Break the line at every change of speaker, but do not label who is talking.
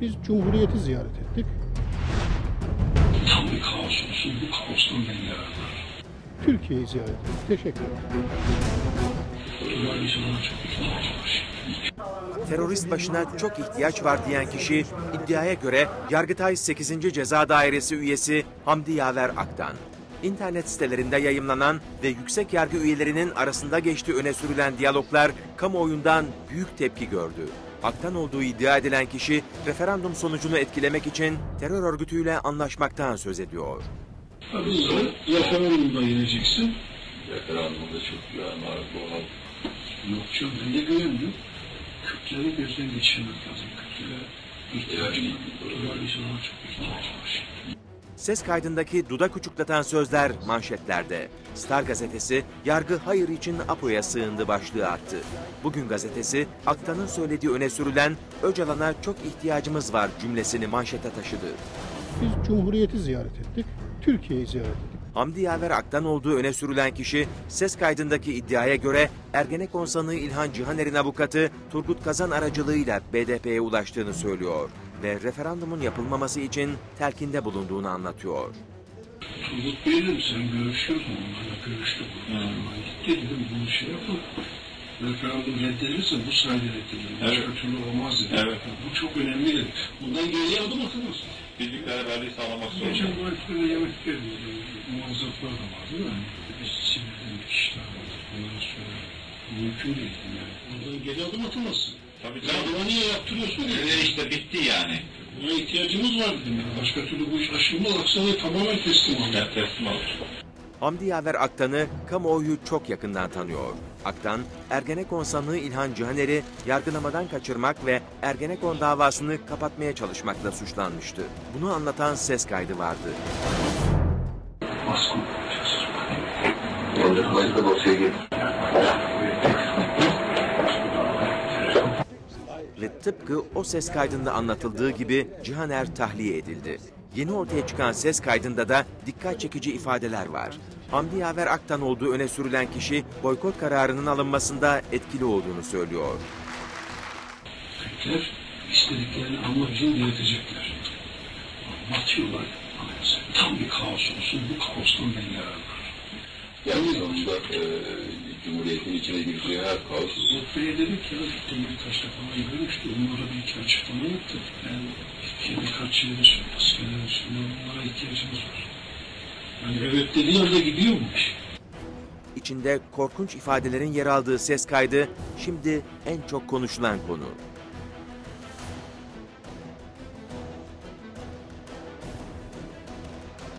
Biz Cumhuriyeti ziyaret ettik.
Tam bir kaos olsun. Bu kaostan beni yararlar.
Türkiye'yi ziyaret ettik. Teşekkür ederim.
Terörist başına çok ihtiyaç var diyen kişi iddiaya göre Yargıtay 8. Ceza Dairesi üyesi Hamdi Yaver Aktan. İnternet sitelerinde yayımlanan ve yüksek yargı üyelerinin arasında geçtiği öne sürülen diyaloglar kamuoyundan büyük tepki gördü. Aktan olduğu iddia edilen kişi referandum sonucunu etkilemek için terör örgütüyle anlaşmaktan söz ediyor.
Tabii sen referandumda yeneceksin.
Referandumda çok bu halk.
Yok canım ben de güvenmiyorum. Kürtleri gözden geçirmek lazım. Kürtlere ihtiyacım var. Bunlar insana çok ihtiyaç var.
Ses kaydındaki dudak uçuklatan sözler manşetlerde. Star gazetesi yargı hayır için APO'ya sığındı başlığı attı. Bugün gazetesi Aktan'ın söylediği öne sürülen Öcalan'a çok ihtiyacımız var cümlesini manşete taşıdı.
Biz Cumhuriyeti ziyaret ettik. Türkiye'yi ziyaret ettik.
Hamdi Yaver Aktan olduğu öne sürülen kişi ses kaydındaki iddiaya göre Ergenekon sanığı İlhan Cihaner'in avukatı Turgut Kazan aracılığıyla BDP'ye ulaştığını söylüyor ve referandumun yapılmaması için telkinde bulunduğunu anlatıyor.
Turgut Bey'le sen görüşüyordun onlarla görüştük. Gitti dedim bunu şey yapın. Referandum reddedilirse bu sayede reddedilir. Başka
Evet.
türlü olmaz dedi.
Evet.
Bu çok önemli dedi. Bundan geriye adım atamaz.
Birlik beraberliği sağlamak
Geçen
zorunda.
bu heriflerle yemek verdi. Muazzaflar da vardı da. Hani biz sinirden kişiler vardı. Onlara söyler. Mümkün değil yani. Bundan geri adım atamazsın.
Tabii canım.
buna niye yaptırıyorsun? ya?
Öyle işte bitti yani.
Buna ihtiyacımız var dedim. Başka türlü bu iş aşılmaz. Aksine tamamen teslim alır.
Ya teslim alır.
Hamdi Yaver Aktan'ı kamuoyu çok yakından tanıyor. Aktan, Ergenekon sanığı İlhan Cihaner'i yargılamadan kaçırmak ve Ergenekon davasını kapatmaya çalışmakla suçlanmıştı. Bunu anlatan ses kaydı vardı. Ve tıpkı o ses kaydında anlatıldığı gibi Cihaner tahliye edildi. Yeni ortaya çıkan ses kaydında da dikkat çekici ifadeler var. Hamdi Yaver Aktan olduğu öne sürülen kişi boykot kararının alınmasında etkili olduğunu söylüyor.
Kürtler istediklerini amacını diretecekler. Anlatıyorlar. Anlayasın. Tam bir kaos olsun. Bu kaostan beni yararlar.
Yani sonuçta e, Cumhuriyet'in içine gireceği her kaos
Zot Bey'e dedik ya Demirtaş'la falan görüştü. Onlara bir iki açıklama yaptı. Yani Türkiye birkaç yıldır askerler üstünde onlara ihtiyacımız var. Yani evet dediği anda gidiyor mu iş?
İçinde korkunç ifadelerin yer aldığı ses kaydı şimdi en çok konuşulan konu.